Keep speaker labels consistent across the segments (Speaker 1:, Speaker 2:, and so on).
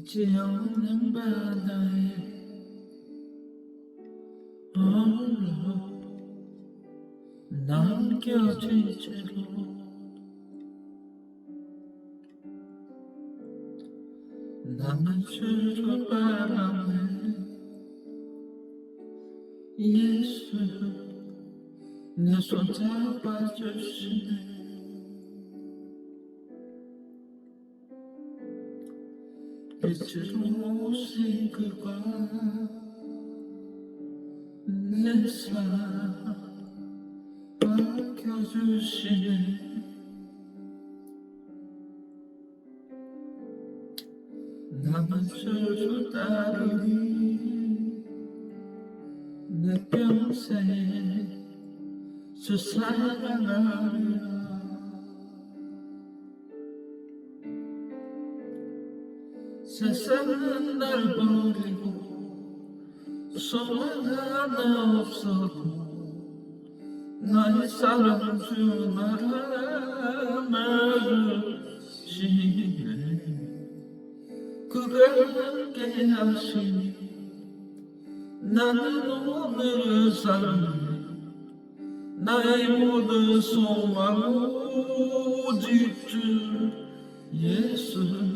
Speaker 1: 잊지 않는 바다에 홀로 남겨진 채로 나는 주로 바람에 예수 내 손 잡아주시네 빛으로 오신 그가 내 사랑 밝혀주시네 나만 주주 따르니 내 평생 주 사랑하리 라 세상은 날 버리고 소망 하나 없어도 나의 사랑 주 나라 말으시네 그가 함께 하시니 나는 오늘 삶 나의 모든 소망 오직 주 예수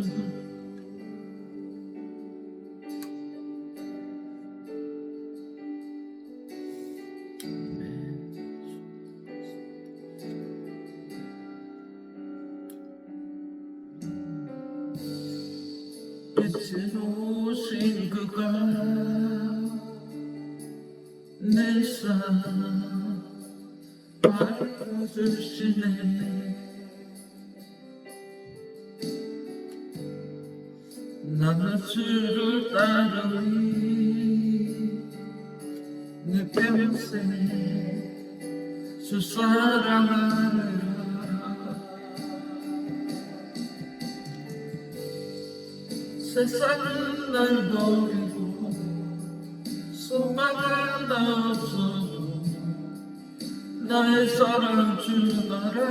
Speaker 1: 오신 그가 내삶 밝혀주시네. 나는 주를 따르니 내 평생 주 사랑하리 Sesenler doydu Sılmadan da Ne saran çınlara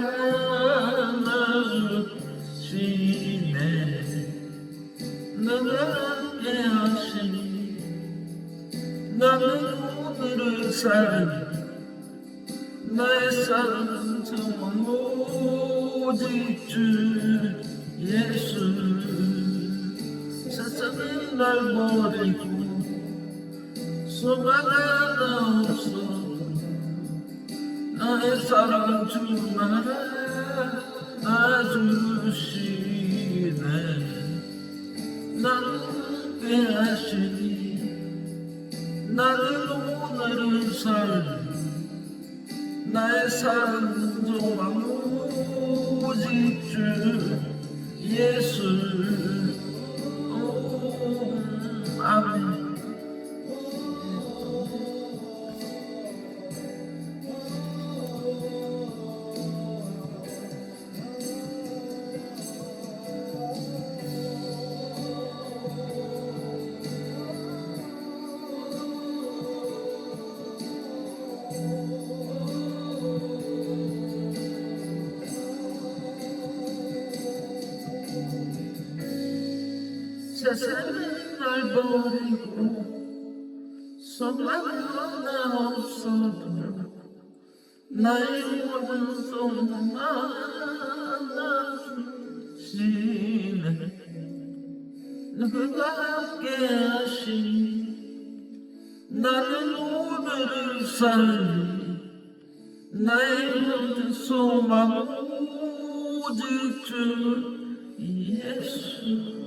Speaker 1: Sine Neden yaşın Neden unutursan Ne saran çınlara Yesus سبيل المورد سبحان الله أسرعت الملاءات مشينا نرمي أشري نرمو نرسل نرسل دعوزي يسوع Amen. you. 날 버리고 소망 하나 없어 나의 사랑 주 나라 나주시네 나를 함께 하시니 나는 오늘을 살리 나의 사랑 정말 오직 주 예수 아멘. 세상은 날 버리고 소망 하나 없어도 나의 모든 소망 하나주시네 누가 함께 하시니? 나는 오늘을 살리. 나의 모든 소망 오직 주 예수